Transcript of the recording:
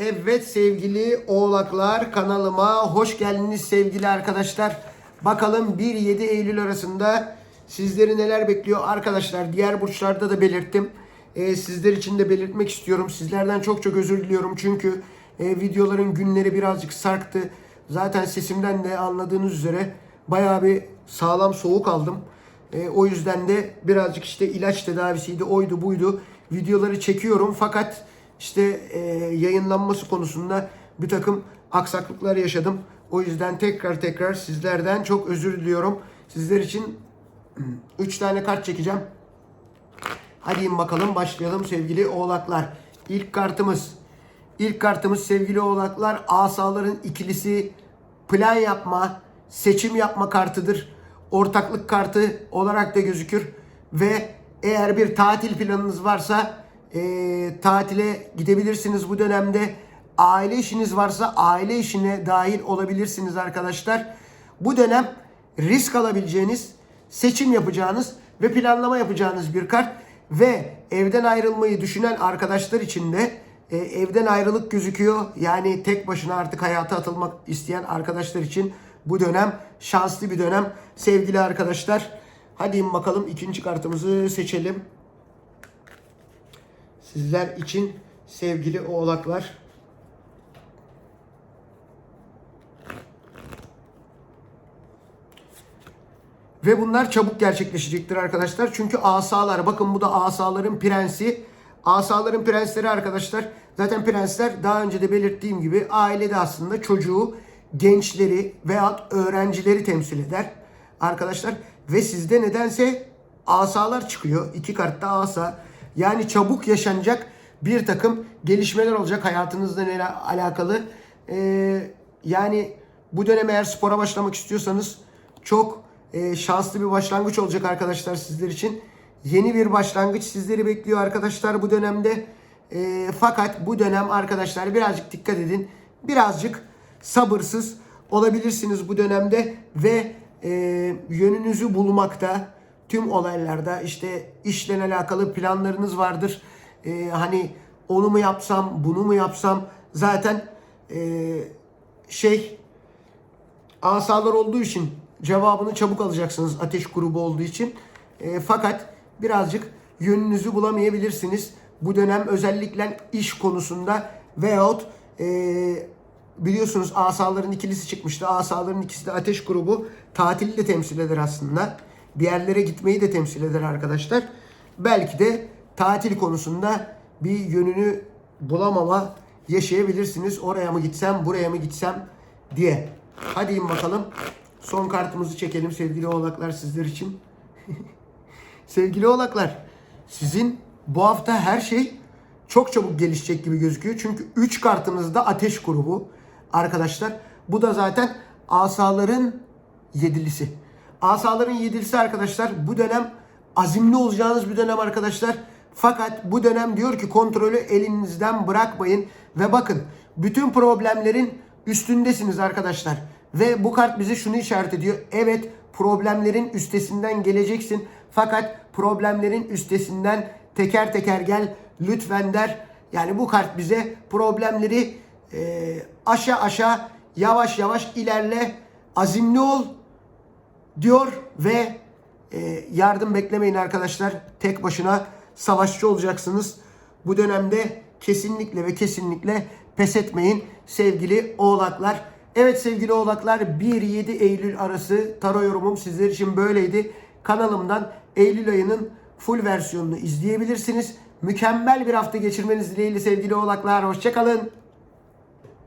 Evet sevgili oğlaklar kanalıma hoş geldiniz sevgili arkadaşlar. Bakalım 1-7 Eylül arasında sizleri neler bekliyor arkadaşlar. Diğer burçlarda da belirttim. Ee, sizler için de belirtmek istiyorum. Sizlerden çok çok özür diliyorum çünkü e, videoların günleri birazcık sarktı. Zaten sesimden de anladığınız üzere bayağı bir sağlam soğuk aldım. E, o yüzden de birazcık işte ilaç tedavisiydi, oydu buydu. Videoları çekiyorum fakat işte e, yayınlanması konusunda bir takım aksaklıklar yaşadım. O yüzden tekrar tekrar sizlerden çok özür diliyorum. Sizler için 3 tane kart çekeceğim. Hadi bakalım başlayalım sevgili oğlaklar. İlk kartımız. İlk kartımız sevgili oğlaklar asaların ikilisi plan yapma, seçim yapma kartıdır. Ortaklık kartı olarak da gözükür. Ve eğer bir tatil planınız varsa eee, tatile gidebilirsiniz bu dönemde. Aile işiniz varsa aile işine dahil olabilirsiniz arkadaşlar. Bu dönem risk alabileceğiniz, seçim yapacağınız ve planlama yapacağınız bir kart. Ve evden ayrılmayı düşünen arkadaşlar için de e, evden ayrılık gözüküyor. Yani tek başına artık hayata atılmak isteyen arkadaşlar için bu dönem şanslı bir dönem. Sevgili arkadaşlar hadi bakalım ikinci kartımızı seçelim. Sizler için sevgili oğlaklar. Ve bunlar çabuk gerçekleşecektir arkadaşlar. Çünkü asalar bakın bu da asaların prensi. Asaların prensleri arkadaşlar. Zaten prensler daha önce de belirttiğim gibi ailede aslında çocuğu, gençleri veya öğrencileri temsil eder. Arkadaşlar ve sizde nedense asalar çıkıyor. İki kartta asa. Yani çabuk yaşanacak bir takım gelişmeler olacak hayatınızla ne alakalı. Ee, yani bu dönem eğer spora başlamak istiyorsanız çok e, şanslı bir başlangıç olacak arkadaşlar sizler için. Yeni bir başlangıç sizleri bekliyor arkadaşlar bu dönemde. E, fakat bu dönem arkadaşlar birazcık dikkat edin. Birazcık sabırsız olabilirsiniz bu dönemde ve e, yönünüzü bulmakta tüm olaylarda işte işle alakalı planlarınız vardır. E, hani onu mu yapsam, bunu mu yapsam zaten e, şey asalar olduğu için cevabını çabuk alacaksınız ateş grubu olduğu için. E, fakat birazcık yönünüzü bulamayabilirsiniz. Bu dönem özellikle iş konusunda veyahut e, biliyorsunuz asaların ikilisi çıkmıştı. Asaların ikisi de ateş grubu. Tatili de temsil eder aslında. Bir yerlere gitmeyi de temsil eder arkadaşlar. Belki de tatil konusunda bir yönünü bulamama yaşayabilirsiniz. Oraya mı gitsem, buraya mı gitsem diye. Hadi in bakalım. Son kartımızı çekelim sevgili oğlaklar sizler için. sevgili oğlaklar, sizin bu hafta her şey çok çabuk gelişecek gibi gözüküyor. Çünkü 3 kartınız da ateş grubu arkadaşlar. Bu da zaten asaların yedilisi. Asaların yedilisi arkadaşlar bu dönem azimli olacağınız bir dönem arkadaşlar. Fakat bu dönem diyor ki kontrolü elinizden bırakmayın. Ve bakın bütün problemlerin üstündesiniz arkadaşlar. Ve bu kart bize şunu işaret ediyor. Evet problemlerin üstesinden geleceksin. Fakat problemlerin üstesinden teker teker gel lütfen der. Yani bu kart bize problemleri e, aşağı aşağı yavaş yavaş ilerle. Azimli ol diyor ve e, yardım beklemeyin arkadaşlar. Tek başına savaşçı olacaksınız. Bu dönemde kesinlikle ve kesinlikle pes etmeyin sevgili oğlaklar. Evet sevgili oğlaklar 1-7 Eylül arası tarot yorumum sizler için böyleydi. Kanalımdan Eylül ayının full versiyonunu izleyebilirsiniz. Mükemmel bir hafta geçirmeniz dileğiyle sevgili oğlaklar. Hoşçakalın.